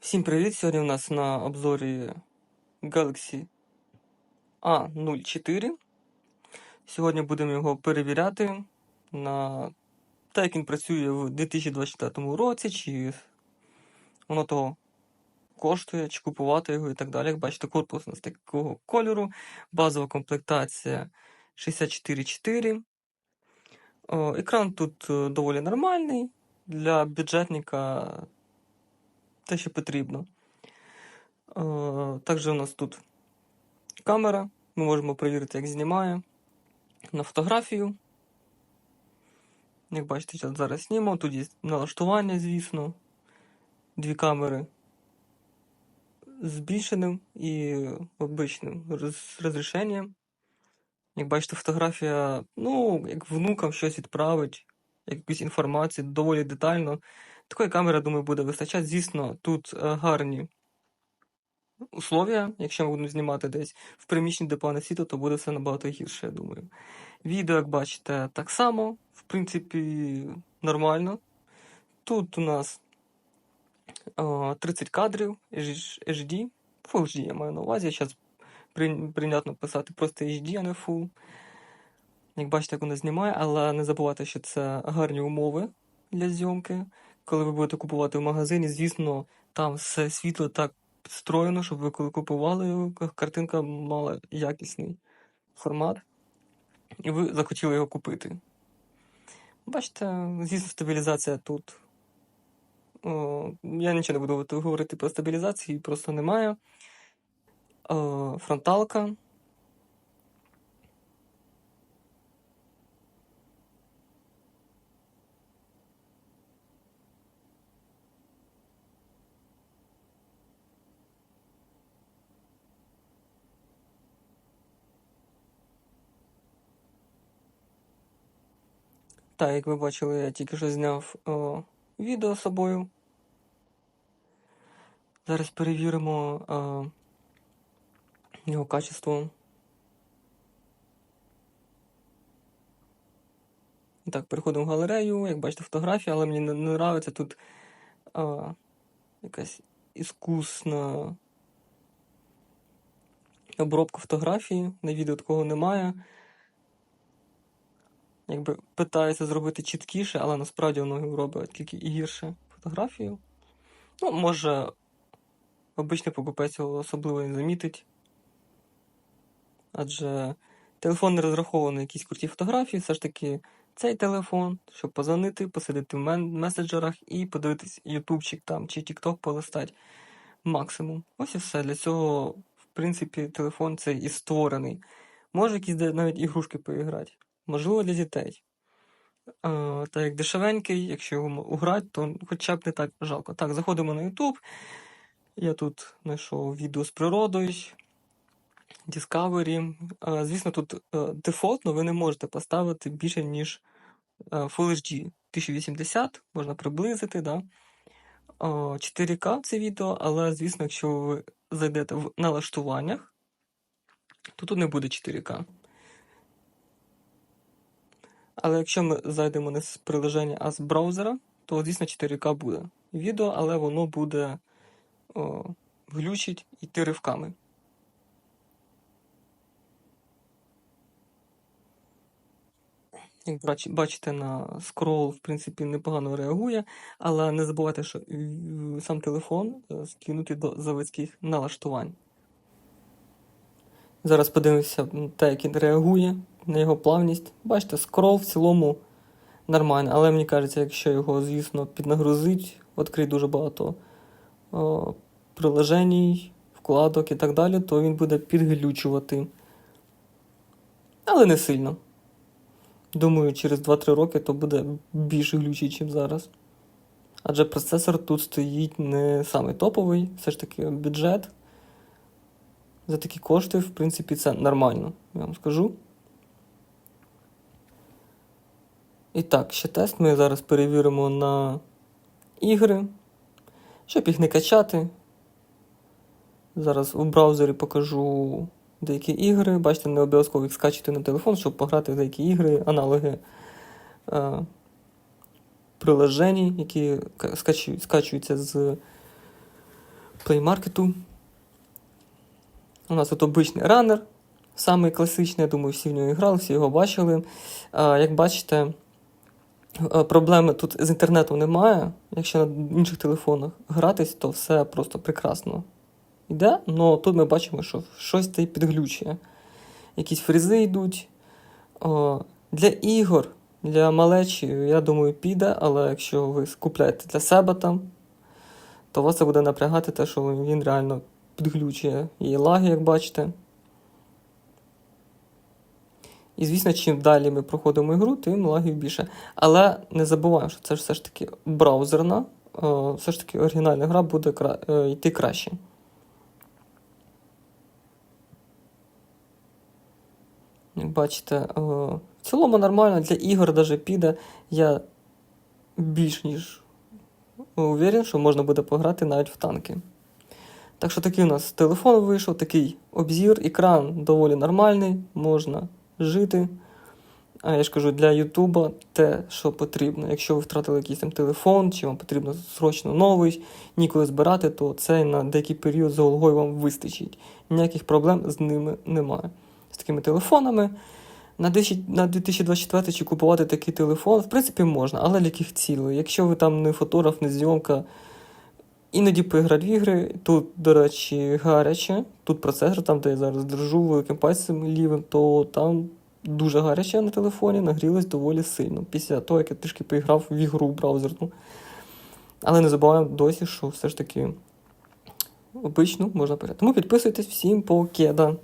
Всім привіт! Сьогодні у нас на обзорі Galaxy A04. Сьогодні будемо його перевіряти на те, як він працює в 2024 році, чи воно того коштує, чи купувати його і так далі. Як бачите, корпус у нас такого кольору, базова комплектація 64.4. О, Екран тут е, доволі нормальний. Для бюджетника те, що потрібно. Е, Також у нас тут камера. Ми можемо перевірити, як знімає на фотографію. Як бачите, зараз- зараз. Тут є налаштування, звісно. Дві камери збільшеним і обичним роз- розрішенням. Як бачите, фотографія, ну, як внукам щось відправить, якусь інформацію доволі детально. Такої камери, думаю, буде вистачати. Звісно, тут е, гарні условия. Якщо ми будемо знімати десь в приміщенні, де погане світло, то буде все набагато гірше, я думаю. Відео, як бачите, так само, в принципі, нормально. Тут у нас е, 30 кадрів HD, Full HD я маю на увазі. Зараз прийнятно писати просто HD, а не Full. Як бачите, як воно знімає, але не забувайте, що це гарні умови для зйомки. Коли ви будете купувати в магазині, звісно, там все світло так підстроєно, щоб ви коли купували картинка мала якісний формат, і ви захотіли його купити. Бачите, звісно, стабілізація тут. О, я нічого не буду говорити про стабілізацію, просто немає. О, фронталка. Так, як ви бачили, я тільки що зняв о, відео з собою. Зараз перевіримо о, його качество. Так, переходимо в галерею, як бачите, фотографії, але мені не, не нравиться тут а, якась іскусна обробка фотографії. На відео такого немає. Якби питається зробити чіткіше, але насправді воно робить тільки і гірше фотографію. Ну, може, обичний покупець цього особливо не замітить. Адже телефон не розрахований на якісь круті фотографії, все ж таки цей телефон, щоб позвонити, посидити в меседжерах і подивитись ютубчик там чи тікток полистати максимум. Ось і все. Для цього, в принципі, телефон цей і створений. Може якісь навіть ігрушки поіграти. Можливо, для дітей. А, так як дешевенький, якщо його уграти, то хоча б не так жалко. Так, заходимо на YouTube. Я тут знайшов відео з природою, Discovery. А, звісно, тут е, дефолтно ви не можете поставити більше, ніж е, Full HD 1080, можна приблизити, да? О, 4К це відео, але, звісно, якщо ви зайдете в налаштуваннях, то тут не буде 4К. Але якщо ми зайдемо не з приложення, а з браузера, то, звісно, 4К буде відео, але воно буде о, глючить іти ривками. Як бачите, на скрол, в принципі, непогано реагує, але не забувайте, що сам телефон е, скинутий до заводських налаштувань. Зараз подивимося те, як він реагує на його плавність. Бачите, скрол в цілому нормально, але мені кажеться, якщо його, звісно, піднагрузить, відкрить дуже багато о, приложень, вкладок і так далі, то він буде підглючувати. Але не сильно. Думаю, через 2-3 роки то буде більш глючий, ніж зараз. Адже процесор тут стоїть не самий топовий, все ж таки бюджет. За такі кошти, в принципі, це нормально, я вам скажу. І так, ще тест ми зараз перевіримо на ігри. Щоб їх не качати. Зараз у браузері покажу деякі ігри. Бачите, не обов'язково їх скачати на телефон, щоб пограти в деякі ігри, аналоги е, приложень, які скачу- скачуються з Play Market. У нас тут обичний раннер, самий класичний, я думаю, всі в нього грали, всі його бачили. А, як бачите, е, проблеми тут з інтернетом немає. Якщо на інших телефонах гратись, то все просто прекрасно йде. Але тут ми бачимо, що щось та підглючує. Якісь фрізи йдуть. О, для ігор, для малечі, я думаю, піде, але якщо ви купляєте для себе там, то вас це буде напрягати те, що він реально підглючує і лаги, як бачите. І, звісно, чим далі ми проходимо ігру, тим лагів більше. Але не забуваємо, що це ж все ж таки браузерна, е, все ж таки оригінальна гра буде кра... е, йти краще. Як бачите, е, в цілому нормально для ігор навіть піде. Я більш ніж уверен, що можна буде пограти навіть в танки. Так що такий у нас телефон вийшов, такий обзір, екран доволі нормальний, можна жити. А я ж кажу, для Ютуба те, що потрібно. Якщо ви втратили якийсь там телефон, чи вам потрібно срочно новий, ніколи збирати, то це на деякий період з Голгою вам вистачить. Ніяких проблем з ними немає. З такими телефонами. На 1000 на 2024 чи купувати такий телефон, в принципі, можна, але для яких цілей? Якщо ви там не фотограф, не зйомка, іноді поіграти в ігри, тут, до речі, гаряче, тут процесор, там, де я зараз держу великим пальцем лівим, то там дуже гаряче на телефоні, нагрілось доволі сильно. Після того, як я трішки поіграв в ігру браузерну. Але не забуваємо досі, що все ж таки обично можна пограти. Тому підписуйтесь всім покеда.